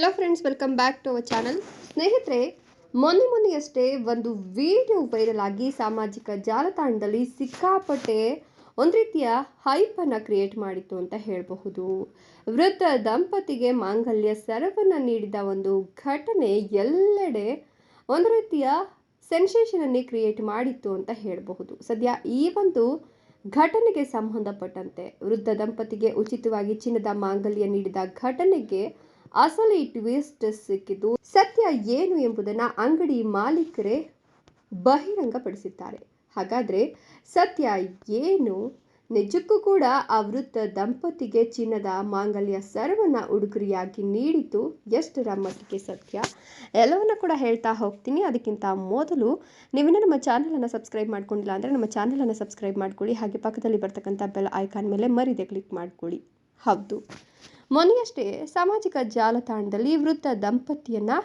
Hello friends welcome back to our channel ಸ್ನೇಹಿತರೆ, ಮೊನ್ನೆ ಮೊನ್ನೆಯಷ್ಟೇ ಒಂದು ವಿಡಿಯೋ ವೈರಲ್ ಆಗಿ ಸಾಮಾಜಿಕ ಜಾಲತಾಣದಲ್ಲಿ ಸಿಕ್ಕಾಪಟ್ಟೆ ಒಂದು ರೀತಿಯ ಹೈಪನ್ನು ಕ್ರಿಯೇಟ್ ಮಾಡಿತ್ತು ಅಂತ ಹೇಳಬಹುದು. ವೃದ್ಧ ದಂಪತಿಗೆ ಮಾಂಗಲ್ಯ ಸರವನ್ನು ನೀಡಿದ ಒಂದು ಘಟನೆ ಎಲ್ಲೆಡೆ ಒಂದು ರೀತಿಯ ಸೆನ್ಸೇಷನನ್ನೇ ಕ್ರಿಯೇಟ್ ಮಾಡಿತ್ತು ಅಂತ ಹೇಳಬಹುದು. ಸದ್ಯ ಈ ಒಂದು ಘಟನೆಗೆ ಸಂಬಂಧಪಟ್ಟಂತೆ ವೃದ್ಧ ದಂಪತಿಗೆ ಉಚಿತವಾಗಿ ಚಿನ್ನದ ಮಾಂಗಲ್ಯ ನೀಡಿದ ಘಟನೆಗೆ ಅಸಲಿ ಟ್ವಿಸ್ಟ್ ಸಿಕ್ಕಿದ್ದು ಸತ್ಯ ಏನು ಎಂಬುದನ್ನು ಅಂಗಡಿ ಮಾಲೀಕರೇ ಬಹಿರಂಗಪಡಿಸಿದ್ದಾರೆ. ಹಾಗಾದರೆ ಸತ್ಯ ಏನು? ನಿಜಕ್ಕೂ ಕೂಡ ಆ ವೃತ್ತ ದಂಪತಿಗೆ ಚಿನ್ನದ ಮಾಂಗಲ್ಯ ಸರ್ವನ ಉಡುಗೊರೆಯಾಗಿ ನೀಡಿತು ಎಷ್ಟರ ಮಟ್ಟಿಗೆ ಸತ್ಯ? ಎಲ್ಲವನ್ನು ಕೂಡ ಹೇಳ್ತಾ ಹೋಗ್ತೀನಿ. ಅದಕ್ಕಿಂತ ಮೊದಲು ನೀವಿನ್ನೂ ನಮ್ಮ ಚಾನಲನ್ನು ಸಬ್ಸ್ಕ್ರೈಬ್ ಮಾಡ್ಕೊಂಡಿಲ್ಲ ಅಂದರೆ ನಮ್ಮ ಚಾನಲನ್ನು ಸಬ್ಸ್ಕ್ರೈಬ್ ಮಾಡ್ಕೊಳ್ಳಿ. ಹಾಗೆ ಪಕ್ಕದಲ್ಲಿ ಬರ್ತಕ್ಕಂಥ ಬೆಲ್ ಐಕಾನ್ ಮೇಲೆ ಮರಿದೆ ಕ್ಲಿಕ್ ಮಾಡ್ಕೊಳ್ಳಿ. ಹೌದು. ಮೊನ್ನೆಯಷ್ಟೇ ಸಾಮಾಜಿಕ ಜಾಲತಾಣದಲ್ಲಿ ವೃದ್ಧ ದಂಪತಿಯನ್ನು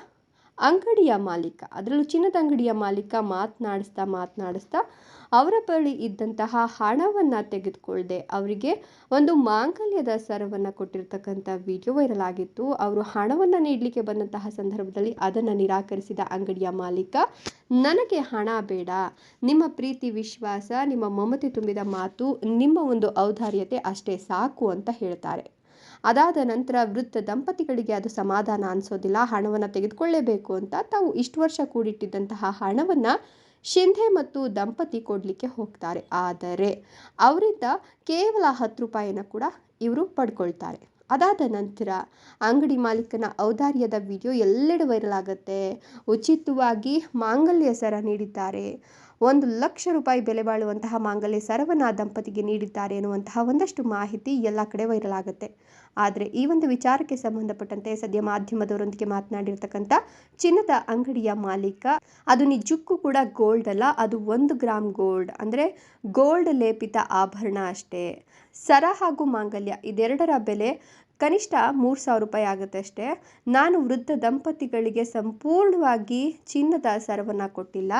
ಅಂಗಡಿಯ ಮಾಲೀಕ, ಅದರಲ್ಲೂ ಚಿನ್ನದ ಅಂಗಡಿಯ ಮಾಲೀಕ ಮಾತನಾಡಿಸ್ತಾ ಮಾತನಾಡಿಸ್ತಾ ಅವರ ಬಳಿ ಇದ್ದಂತಹ ಹಣವನ್ನು ತೆಗೆದುಕೊಳ್ಳದೆ ಅವರಿಗೆ ಒಂದು ಮಾಂಗಲ್ಯದ ಸರವನ್ನು ಕೊಟ್ಟಿರ್ತಕ್ಕಂಥ ವಿಡಿಯೋ ವೈರಲ್ ಆಗಿತ್ತು ಅವರು ಹಣವನ್ನು ನೀಡಲಿಕ್ಕೆ ಬಂದಂತಹ ಸಂದರ್ಭದಲ್ಲಿ ಅದನ್ನು ನಿರಾಕರಿಸಿದ ಅಂಗಡಿಯ ಮಾಲೀಕ, ನನಗೆ ಹಣ ಬೇಡ. ನಿಮ್ಮ ಪ್ರೀತಿ, ವಿಶ್ವಾಸ, ನಿಮ್ಮ ಮಮತೆ ತುಂಬಿದ ಮಾತು, ನಿಮ್ಮ ಒಂದು ಔದಾರ್ಯತೆ ಅಷ್ಟೇ ಸಾಕು ಅಂತ ಹೇಳ್ತಾರೆ. ಅದಾದ ನಂತರ ವೃದ್ಧ ದಂಪತಿಗಳಿಗೆ ಅದು ಸಮಾಧಾನ ಅನಿಸೋದಿಲ್ಲ, ಹಣವನ್ನು ತೆಗೆದುಕೊಳ್ಳೇಬೇಕು ಅಂತ ತಾವು ಇಷ್ಟು ವರ್ಷ ಕೂಡಿಟ್ಟಿದ್ದಂತಹ ಹಣವನ್ನು ಶಿಂಧೆ ಮತ್ತು ದಂಪತಿ ಕೊಡಲಿಕ್ಕೆ ಹೋಗ್ತಾರೆ. ಆದರೆ ಅವರಿಂದ ಕೇವಲ ಹತ್ತು ರೂಪಾಯಿನ ಕೂಡ ಇವರು ಪಡ್ಕೊಳ್ತಾರೆ. ಅದಾದ ನಂತರ ಅಂಗಡಿ ಮಾಲೀಕನ ಔದಾರ್ಯದ ವಿಡಿಯೋ ಎಲ್ಲೆಡೆ ವೈರಲ್ ಆಗುತ್ತೆ. ಉಚಿತವಾಗಿ ಮಾಂಗಲ್ಯ ಸರ ನೀಡಿದ್ದಾರೆ. ಒಂದು ಲಕ್ಷ ರೂಪಾಯಿ ಬೆಲೆ ಬಾಳುವಂತಹ ಮಾಂಗಲ್ಯ ಸರವನ್ನು ದಂಪತಿಗೆ ನೀಡಿದ್ದಾರೆ ಎನ್ನುವಂತಹ ಒಂದಷ್ಟು ಮಾಹಿತಿ ಎಲ್ಲ ಕಡೆ ವೈರಲ್ ಆಗುತ್ತೆ. ಆದರೆ ಈ ಒಂದು ವಿಚಾರಕ್ಕೆ ಸಂಬಂಧಪಟ್ಟಂತೆ ಸದ್ಯ ಮಾಧ್ಯಮದವರೊಂದಿಗೆ ಮಾತನಾಡಿರ್ತಕ್ಕಂಥ ಚಿನ್ನದ ಅಂಗಡಿಯ ಮಾಲೀಕ, ಅದು ನಿಜಕ್ಕೂ ಕೂಡ ಗೋಲ್ಡ್ ಅಲ್ಲ, ಅದು ಒಂದು ಗ್ರಾಮ್ ಗೋಲ್ಡ್, ಅಂದರೆ ಗೋಲ್ಡ್ ಲೇಪಿತ ಆಭರಣ ಅಷ್ಟೇ. ಸರ ಹಾಗೂ ಮಾಂಗಲ್ಯ ಇದೆರಡರ ಬೆಲೆ ಕನಿಷ್ಠ ಮೂರು ಸಾವಿರ ರೂಪಾಯಿ ಆಗುತ್ತೆ ಅಷ್ಟೇ. ನಾನು ವೃದ್ಧ ದಂಪತಿಗಳಿಗೆ ಸಂಪೂರ್ಣವಾಗಿ ಚಿನ್ನದ ಸರವನ್ನು ಕೊಟ್ಟಿಲ್ಲ.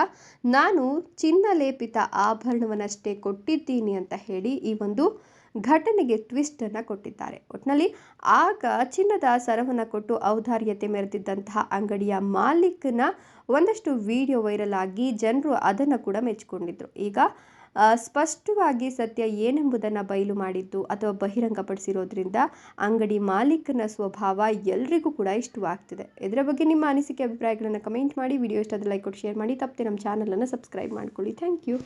ನಾನು ಚಿನ್ನ ಲೇಪಿತ ಆಭರಣವನ್ನಷ್ಟೇ ಕೊಟ್ಟಿದ್ದೀನಿ ಅಂತ ಹೇಳಿ ಈ ಒಂದು ಘಟನೆಗೆ ಟ್ವಿಸ್ಟನ್ನು ಕೊಟ್ಟಿದ್ದಾರೆ. ಒಟ್ನಲ್ಲಿ ಆಗ ಚಿನ್ನದ ಸರವನ್ನು ಕೊಟ್ಟು ಔದಾರ್ಯತೆ ಮೆರೆದಿದ್ದಂತಹ ಅಂಗಡಿಯ ಮಾಲೀಕನ ಒಂದಷ್ಟು ವಿಡಿಯೋ ವೈರಲ್ ಆಗಿ ಜನರು ಅದನ್ನು ಕೂಡ ಮೆಚ್ಚಿಕೊಂಡಿದ್ರು ಈಗ ಸ್ಪಷ್ಟವಾಗಿ ಸತ್ಯ ಏನೆಂಬುದನ್ನು ಬಯಲು ಮಾಡಿದ್ದು ಅಥವಾ ಬಹಿರಂಗಪಡಿಸಿರೋದ್ರಿಂದ ಅಂಗಡಿ ಮಾಲೀಕನ ಸ್ವಭಾವ ಎಲ್ರಿಗೂ ಕೂಡ ಇಷ್ಟವಾಗ್ತಿದೆ. ಇದರ ಬಗ್ಗೆ ನಿಮ್ಮ ಅನಿಸಿಕೆ, ಅಭಿಪ್ರಾಯಗಳನ್ನು ಕಮೆಂಟ್ ಮಾಡಿ, ವಿಡಿಯೋ ಇಷ್ಟಾದ ಲೈಕ್ ಕೊಟ್ಟು ಶೇರ್ ಮಾಡಿ, ತಪ್ಪದೆ ನಮ್ಮ ಚಾನಲನ್ನು ಸಬ್ಸ್ಕ್ರೈಬ್ ಮಾಡ್ಕೊಳ್ಳಿ. Thank you